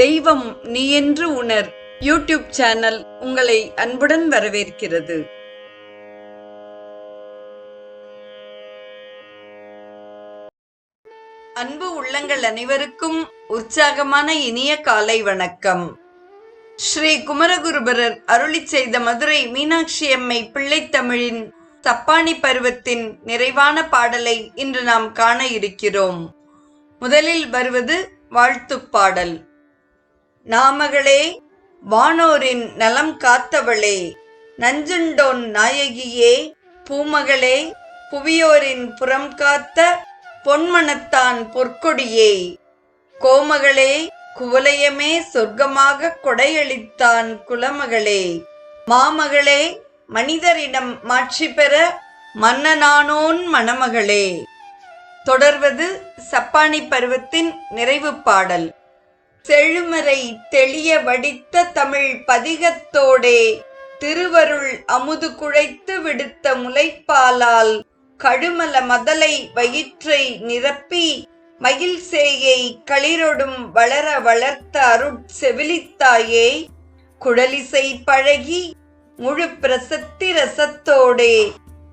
தெய்வம் நீ என்று உணர். யூடியூப் சேனல் உங்களை அன்புடன் வரவேற்கிறது. அன்பு உள்ளங்கள் அனைவருக்கும் உற்சாகமான இனிய காலை வணக்கம். ஸ்ரீ குமரகுருபரர் அருளிச் செய்த மதுரை மீனாட்சி அம்மை பிள்ளைத்தமிழின் தப்பாணி பருவத்தின் நிறைவான பாடலை இன்று நாம் காண இருக்கிறோம். முதலில் வருவது வாழ்த்துப் பாடல். நாமகளே வானோரின் நலம் காத்தவளே நஞ்சுண்டோன் நாயகியே பூமகளே புவியோரின் புறம் காத்த பொன்மணத்தான் பொற்கொடியே. கோமகளே குவலயமே சொர்க்கமாக கொடையளித்தான் குலமகளே. மாமகளே மனிதரிடம் மாட்சி பெற மன்னனானோன் மணமகளே. தொடர்வது சப்பானி பருவத்தின் நிறைவு பாடல். செழுமறை தெளிய வடித்த தமிழ் பதிகத்தோடே திருவருள் அமுது குழைத்து விடுத்த முலைப்பாலால் கடுமல மதலை வயிற்றை நிரப்பி மயில் சேயை களிரொடும் வளர வளர்த்த அருட் செவிலித்தாயே குடலிசை பழகி முழு பிரசத்தி ரசத்தோடே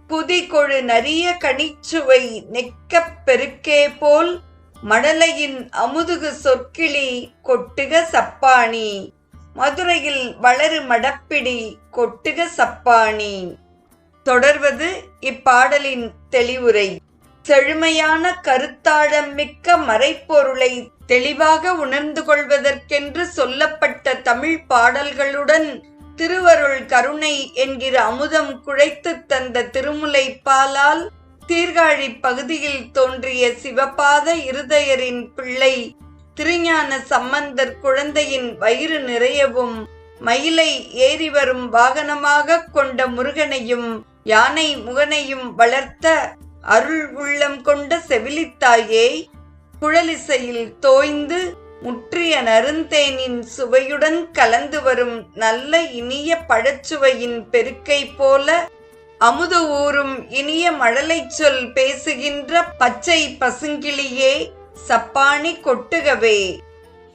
குதிகொழு நரிய கனிச்சுவை நெக்கப் பெருக்கே போல் மடலையின் அமுதுகு சொற்கிளி கொட்டுக சப்பாணி. மதுரையில் வளரு மடப்பிடி கொட்டுக சப்பாணி. தொடர்வது இப்பாடலின் தெளிவுரை. செழுமையான கருத்தாழம் மிக்க மறைப்பொருளை தெளிவாக உணர்ந்து கொள்வதற்கென்று சொல்லப்பட்ட தமிழ் பாடல்களுடன் திருவருள் கருணை என்கிற அமுதம் குழைத்து தந்த திருமுலை பாலால் சீர்காழி பகுதியில் தோன்றிய சிவபாத இருதயரின் பிள்ளை திருஞான சம்பந்தர் குழந்தையின் வயிறு நிறையவும் மயிலை ஏறி வரும் வாகனமாக கொண்ட முருகனையும் யானை முகனையும் வளர்த்த அருள் உள்ளம் கொண்ட செவிலித்தாயே குழலிசையில் தோய்ந்து முற்றிய நருந்தேனின் சுவையுடன் கலந்து வரும் நல்ல இனிய பழச்சுவையின் பெருக்கை போல அமுது ஊறும் இனிய மழலை சொல் பேசுகின்ற பச்சை பசுங்கிளியே சப்பாணி கொட்டுகவே.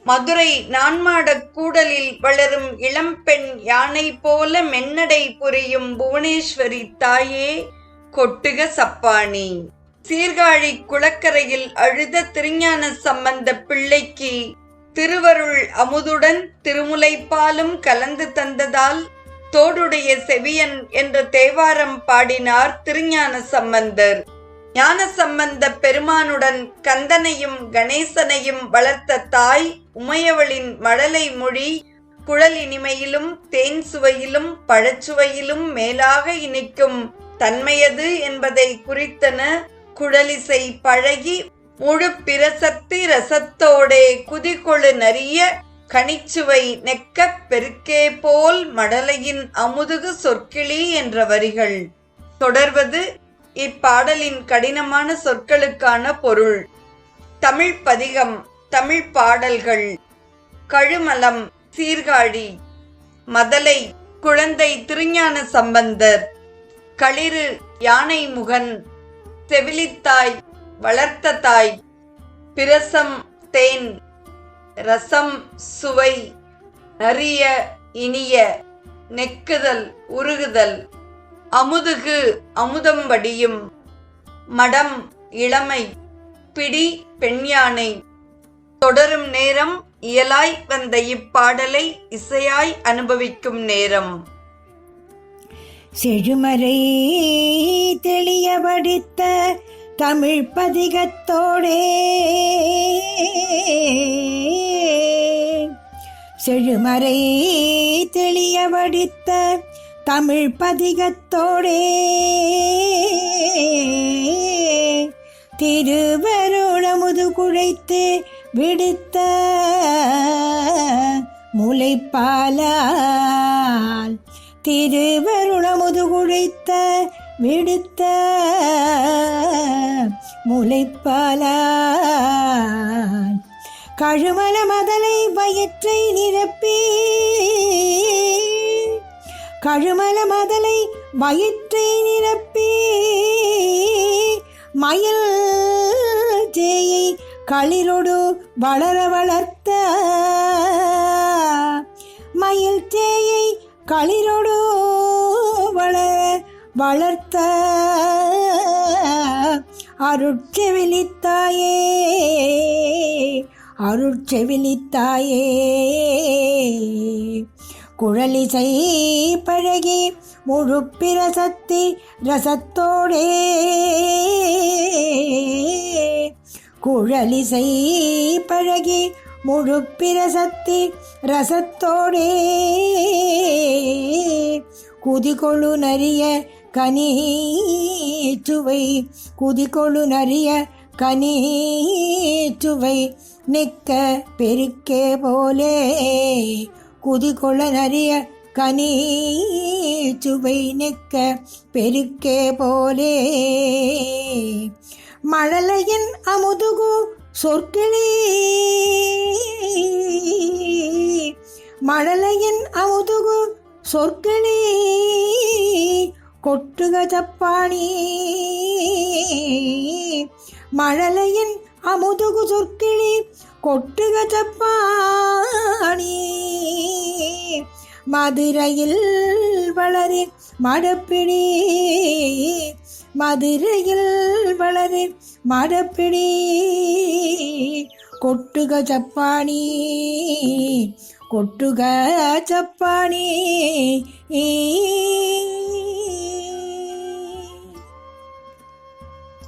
மதுரை நான்மாடக் கூடலில் வளரும் இளம்பெண் யானை போல மென்னடை புரியும் புவனேஸ்வரி தாயே கொட்டுக சப்பாணி. சீர்காழி குளக்கரையில் அழுத திருஞான சம்பந்த பிள்ளைக்கு திருவருள் அமுதுடன் திருமுலைப்பாலும் கலந்து தந்ததால் தோடுடைய செவியன் என்ற தேவாரம் பாடினார் திருஞான சம்பந்தர். ஞான சம்பந்த பெருமானுடன் கந்தனையும் கணேசனையும் வளர்த்த தாய் உமையவளின் மழலை மொழி குழல் இனிமையிலும் தேன் சுவையிலும் பழச்சுவையிலும் மேலாக இனிக்கும் தன்மையது என்பதை குறித்தன குழலிசை பழகி முழு பிரசக்தி ரசத்தோடே குதிகொழு நரிய கனிச்சுவை நெக்கப் பெருக்கே போல் மடலையின் அமுதுகு சொற்கிளி என்ற வரிகள். தொடர்வது இப்பாடலின் கடினமான சொற்களுக்கான பொருள். தமிழ் பதிகம் தமிழ் பாடல்கள். கழுமலம் சீர்காழி. மதலை குழந்தை திருஞான சம்பந்தர். களிறு யானை முகன். செவிலித்தாய் வளர்த்த தாய். பிரசம் தேன். ரசம் சுவை நறிய இனிய நெக்குதல் உருகுதல் அமுதுகு அமுதம் வடியும் மடம் இளமை பிடி பெண்யானை தொடரும் நேரம் இயலாய் வந்த இப்பாடலை இசையாய் அனுபவிக்கும் நேரம். செழுமறை தெளிய படித்த தமிழ் பதிகத்தோடே செழுமறை தெளிய வடித்த தமிழ் பதிகத்தோடே. திருவருளமுது குழைத்து விடுத்த முளைப்பாலால் திருவருளமுது குழைத்த விடுத்த முளைப்பாலால் கழுமல மதலை வயிற்றை நிரப்பி. கழுமல மதலை வயிற்றை நிரப்பி. மயில் ஜேயை களிரொடு வளர வளர்த்த. மயில் தேயை களிரொடு வளர வளர்த்த. அருட்செவிலித்தாயே அருட்செவிலித்தாயே. குழலிசை பழகி முழு பிரசத்தி ரசத்தோடே. குழலிசை பழகி முழு பிரசத்தி ரசத்தோடே. குதிகொழு நறிய கனி சுவை குதிகொழு நறிய கனி சுவை நிக்க பெருக்கே போலே. குதிகொள நறிய கனி சுவை நிற்க பெருக்கே போலே. மழலையின் அமுதுகு சொற்களே. மழலையின் அமுதுகு சொற்களே. கொட்டுக ஜப்பானி. மழலையின் அமுதுகு சொற்கிளி கொட்டுக ஜப்பானி. மதுரையில் வளரே மடப்பிடி. மதுரையில் வளரே மடப்பிடி. கொட்டுக ஜப்பானி. கொட்டுக ஜப்பானி.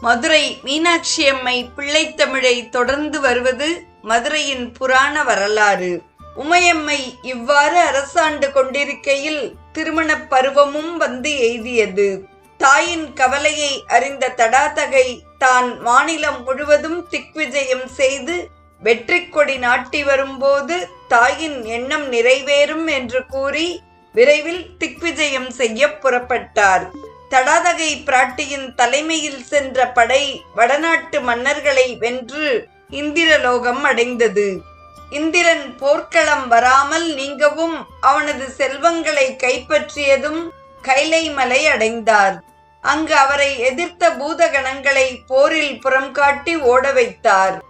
மதுரை மீனாட்சி அம்மை பிள்ளைத்தமிழை தொடர்ந்து வருவது மதுரையின் புராண வரலாறு. உமையம்மை இவ்வாறு அரசாண்டு கொண்டிருக்கையில் திருமணப் பருவமும் வந்து எய்தியது. தாயின் கவலையை அறிந்த தடாதகை தான் மாநிலம் முழுவதும் திக்விஜயம் செய்து வெற்றி கொடி நாட்டி வரும்போது தாயின் எண்ணம் நிறைவேறும் என்று கூறி விரைவில் திக்விஜயம் செய்ய புறப்பட்டார். தடாதகை பிராட்டியின் தலைமையில் சென்ற படை வடநாட்டு மன்னர்களை வென்று இந்திரலோகம் அடைந்தது. இந்திரன் போர்க்களம் வராமல் நீங்கவும் அவனது செல்வங்களை கைப்பற்றியதும் கைலை மலை அடைந்தார். அங்கு அவரை எதிர்த்த பூதகணங்களை போரில் புறம் காட்டி ஓட வைத்தார்.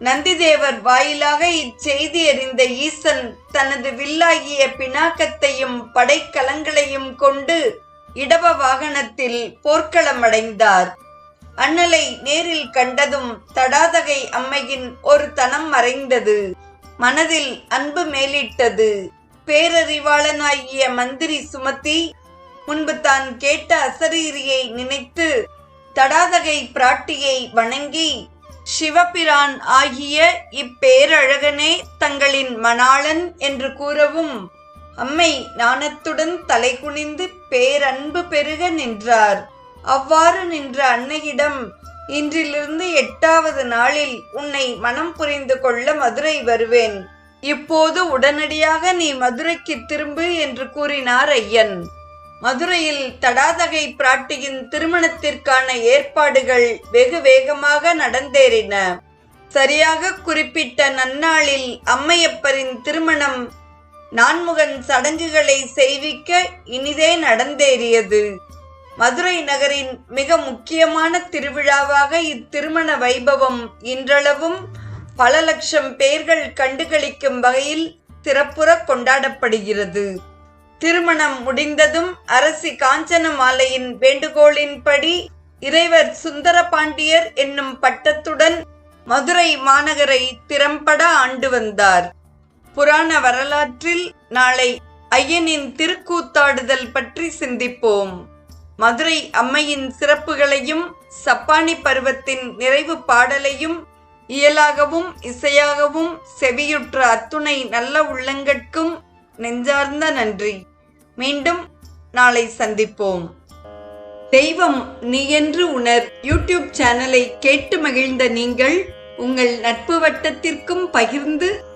நந்திதேவர் வாயிலாக இச்செய்தி அறிந்த ஈசன் தனது வில்லாகிய பினாக்கத்தையும் படைக்கலங்களையும் கொண்டு இடவ வாகனத்தில் போர்க்களம் அடைந்தார் அண்ணலை நேரில் கண்டதும் தடாதகை அம்மையின் ஒரு தனம் மறைந்தது. மனதில் அன்பு மேலிட்டது. பேரறிவாளனாகிய மந்திரி சுமத்தி முன்பு தான் கேட்ட அசரீரியை நினைத்து தடாதகை பிராட்டியை வணங்கி சிவபிரான் ஆகிய இப்பேரழகனே தங்களின் மணாளன் என்று கூறவும் அம்மை நாணத்துடன் தலை குனிந்து பேரன்பு பெருக நின்றார். அவ்வாறு நின்ற அன்னையிடம் இன்றிலிருந்து எட்டாவது நாளில் உன்னை மனம் புரிந்து கொள்ள மதுரை வருவேன். இப்போது உடனடியாக நீ மதுரைக்கு திரும்பு என்று கூறினார் ஐயன். மதுரையில் தடாதகை பிராட்டியின் திருமணத்திற்கான ஏற்பாடுகள் வெகு வேகமாக நடந்தேறின. சரியாக குறிப்பிட்ட நன்னாளில் அம்மையப்பரின் திருமணம் நான்முகன் சடங்குகளை செய்விக்க இனிதே நடந்தேறியது. மதுரை நகரின் மிக முக்கியமான திருவிழாவாக இத்திருமண வைபவம் இன்றளவும் பல லட்சம் பேர்கள் கண்டுகளிக்கும் வகையில் சிறப்புற கொண்டாடப்படுகிறது. திருமணம் முடிந்ததும் அரசி காஞ்சனமாலையின் வேண்டுகோளின்படி இறைவர் சுந்தர பாண்டியர் என்னும் பட்டத்துடன் மதுரை மாநகரை திறம்பட ஆண்டு வந்தார். புராண வரலாற்றில் நாளை ஐயனின் திருக்கூத்தாடுதல் பற்றி சிந்திப்போம். மதுரை அம்மையின் சிறப்புகளையும் சப்பானி பருவத்தின் நிறைவு பாடலையும் இயலாகவும் இசையாகவும் செவியுற்ற அத்துணை நல்ல உள்ளங்கட்கும் நெஞ்சார்ந்த நன்றி. மீண்டும் நாளை சந்திப்போம். தெய்வம் நீ என்று உணர் யூடியூப் சேனலை கேட்டு மகிழ்ந்த நீங்கள் உங்கள் நட்பு வட்டத்திற்கும் பகிர்ந்து